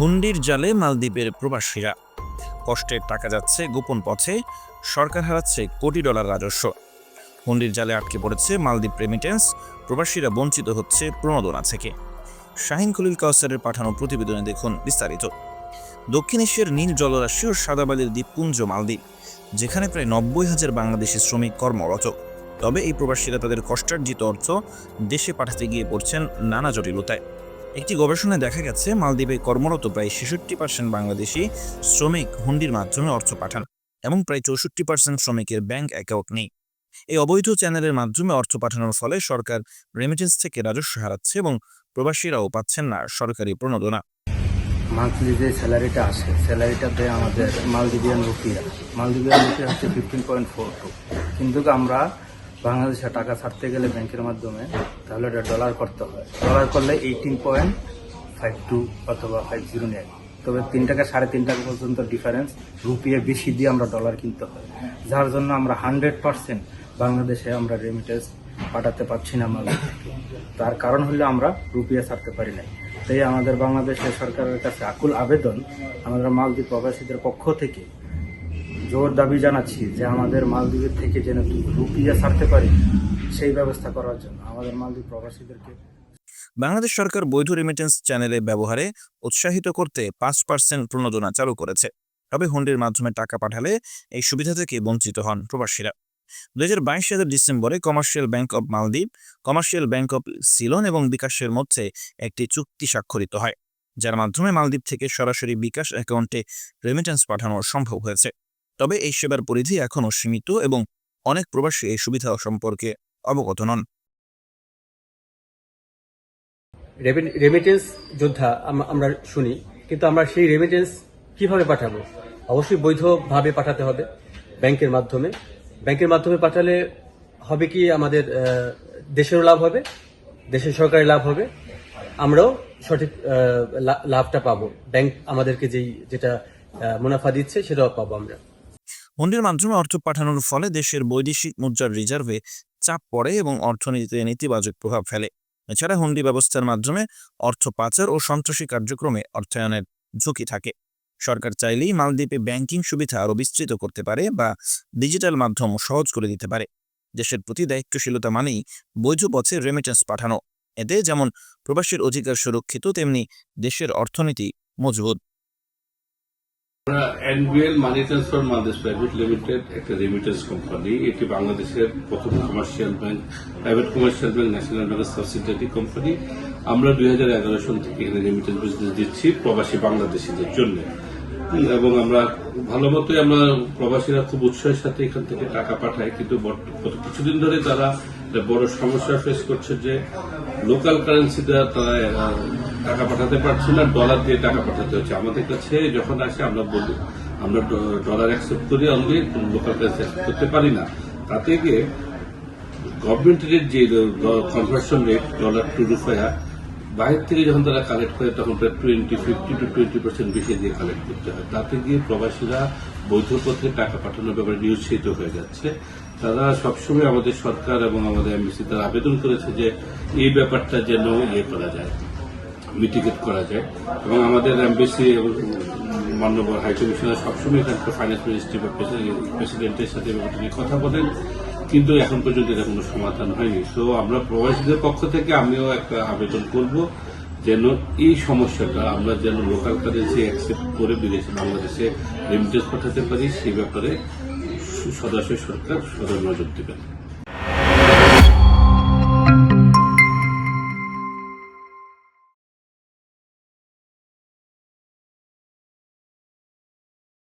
হুন্ডির জালে মালদ্বীপের প্রবাসীরা। কষ্টের টাকা যাচ্ছে গোপন পথে, সরকার হারাচ্ছে কোটি ডলার রাজস্ব। হুন্ডির জালে আটকে পড়েছে মালদ্বীপ রেমিটেন্স প্রবাসীরা বঞ্চিত হচ্ছে প্রণোদনা থেকে। শাহিন খলিল কাউসারের পাঠানো প্রতিবেদনে দেখুন বিস্তারিত। দক্ষিণ এশিয়ার নীল জলরাশি ও সাদাবালির দ্বীপপুঞ্জ মালদ্বীপ, যেখানে প্রায় নব্বই হাজার বাংলাদেশি শ্রমিক কর্মরত। তবে এই প্রবাসীরা তাদের কষ্টার্জিত অর্থ দেশে পাঠাতে গিয়ে পড়ছেন নানা জটিলতায়। একটি গবেষণায় দেখা গেছে, মালদ্বীপে কর্মরত প্রায় ছেষট্টি পার্সেন্ট বাংলাদেশি শ্রমিক হুন্ডির মাধ্যমে অর্থ পাঠান এবং প্রায় চৌষট্টি পার্সেন্ট শ্রমিকের ব্যাংক অ্যাকাউন্ট নেই। এই অবৈধ চ্যানেলের মাধ্যমে অর্থ পাঠানোর ফলে সরকার রেমিটেন্স থেকে রাজস্ব হারাচ্ছে এবং প্রবাসীরাও পাচ্ছেন না সরকারি প্রণোদনা। মান্থলি যে স্যালারিটা আসে স্যালারিটা দেয় আমাদের মালদ্বীপিয়ান রুপিয়া মালদ্বীপিয়ান রুপিয়া হচ্ছে ফিফটিন পয়েন্ট ফোর টু কিন্তু আমরা বাংলাদেশে টাকা ছাড়তে গেলে ব্যাংকের মাধ্যমে তাহলে এটা ডলার করতে হয়। ডলার করলে এইটিন পয়েন্ট ফাইভ টু অথবা ফাইভ জিরো নেয় তবে তিন টাকা, সাড়ে তিন টাকা পর্যন্ত ডিফারেন্স রুপিয়া বেশি দিয়ে আমরা ডলার কিনতে হয়। যার জন্য আমরা হান্ড্রেড পার্সেন্ট বাংলাদেশে আমরা রেমিটেন্স পাঠাতে পারছি না মালদ্বীপকে তার কারণ হলো আমরা রুপিয়া ছাড়তে পারি নাই। তাই আমাদের বাংলাদেশের সরকারের কাছে আকুল আবেদন আমাদের মালদ্বীপ প্রবাসীদের পক্ষ থেকে জোর দাবি জানাচ্ছি যে আমাদের মালদ্বীপের থেকে যেন রুপিয়া ছাড়তে পারি, সেই ব্যবস্থা করার জন্য আমাদের মালদ্বীপ প্রবাসীদেরকে। বাংলাদেশ সরকার বৈধ রেমিটেন্স চ্যানেলে ব্যবহারে উৎসাহিত করতে পাঁচ পার্সেন্ট প্রণোদনা চালু করেছে। তবে হুন্ডির মাধ্যমে টাকা পাঠালে এই সুবিধা থেকে বঞ্চিত হন প্রবাসীরা। দুই হাজার বাইশ সালের ডিসেম্বরে commercial bank of Maldives commercial bank of Ceylon এবং বিকাশের মধ্যে একটি চুক্তি স্বাক্ষরিত হয়, যার মাধ্যমে মালদ্বীপ থেকে সরাসরি বিকাশ অ্যাকাউন্টে রেমিটেন্স পাঠানো সম্ভব হয়েছে। তবে এই সেবার পরিধি এখনও সীমিত এবং অনেক প্রবাসী এই সুবিধা সম্পর্কে অবগত নন। রেমিটেন্স যোদ্ধা আমরা শুনি, কিন্তু আমরা সেই রেমিটেন্স কীভাবে পাঠাবো? অবশ্যই বৈধভাবে পাঠাতে হবে ব্যাংকের মাধ্যমে। ব্যাংকের মাধ্যমে পাঠালে হবে কি আমাদের দেশেরও লাভ হবে, দেশের সরকারের লাভ হবে। আমরাও সঠিক লাভটা পাবো। ব্যাংক আমাদেরকে যেই, যেটা মুনাফা দিচ্ছে সেটাও পাবো আমরা। হুন্ডির মাধ্যমে অর্থ পাঠানোর ফলে দেশের বৈদেশিক মুদ্রার রিজার্ভে চাপ পড়ে এবং অর্থনীতিতে নেতিবাচক প্রভাব ফেলে। এছাড়া হুন্ডি ব্যবস্থার মাধ্যমে অর্থ পাচার ও সন্ত্রাসী কার্যক্রমে অর্থায়নের ঝুঁকি থাকে। সরকার চাইলেই মালদ্বীপে ব্যাংকিং সুবিধা আরও বিস্তৃত করতে পারে বা ডিজিটাল মাধ্যম সহজ করে দিতে পারে। দেশের প্রতি দায়িত্বশীলতা মানেই বৈধ পথে রেমিটেন্স পাঠানো। এতে যেমন প্রবাসীর অধিকার সুরক্ষিত, তেমনি দেশের অর্থনীতি মজবুত। NBL money transfer Bangladesh private limited, একটা রেমিটেন্স কোম্পানি এটি বাংলাদেশের প্রথম commercial bank private commercial bank national ব্যাংকের সাবসিডিয়ারি কোম্পানি আমরা দুই হাজার এগারো সাল থেকে এখানে রেমিটেন্স বিজনেস দিচ্ছি প্রবাসী বাংলাদেশিদের জন্য। এবং আমরা ভালো মতোই আমরা প্রবাসীরা খুব উৎসাহের সাথে এখান থেকে টাকা পাঠায় কিন্তু কিছুদিন ধরে তারা বড় সমস্যা ফেস করছে যে লোকাল কারেন্সিতে তারা টাকা পাঠাতে পারছে না ডলার দিয়ে টাকা পাঠাতে হচ্ছে। আমাদের কাছে যখন আসে, আমরা বলি, আমরা ডলার অ্যাকসেপ্ট করি অনলি লোকাল কারেন্সি অ্যাকসেপ্ট করতে পারি না। তাতে গিয়ে গভর্নমেন্টের যে conversion rate dollar to rufiyaa বাইরে থেকে যখন তারা কালেক্ট করে, তখন প্রায় twenty fifty to twenty percent বেশি দিয়ে কালেক্ট করতে হয়। তাতে গিয়ে প্রবাসীরা বৈধ পথে টাকা পাঠানোর ব্যাপারে নিরুৎসাহিত হয়ে যাচ্ছে। তারা সবসময় আমাদের সরকার এবং আমাদের এমবিসি তারা আবেদন করেছে যে এই ব্যাপারটা যেন ইয়ে করা যায় মিটিগেট করা যায়। এবং আমাদের এমবিসি মান্যবর হাই কমিশনার সবসময় এখানকার ফাইন্যান্স মিনিস্ট্রি বা প্রেসিডেন্টের সাথে ব্যাপারটা নিয়ে কথা বলেন। কিন্তু এখন পর্যন্ত এটা কোনো সমাধান হয়নি। তো আমরা প্রবাসীদের পক্ষ থেকে আমিও একটা আবেদন করব যেন এই সমস্যাটা আমরা যেন লোকাল কারেন্সি অ্যাকসেপ্ট করে বিদেশে বাংলাদেশে রেমিটেন্স পাঠাতে পারি, সেই ব্যাপারে সদস্য সরকার সদর নজর দেবেন।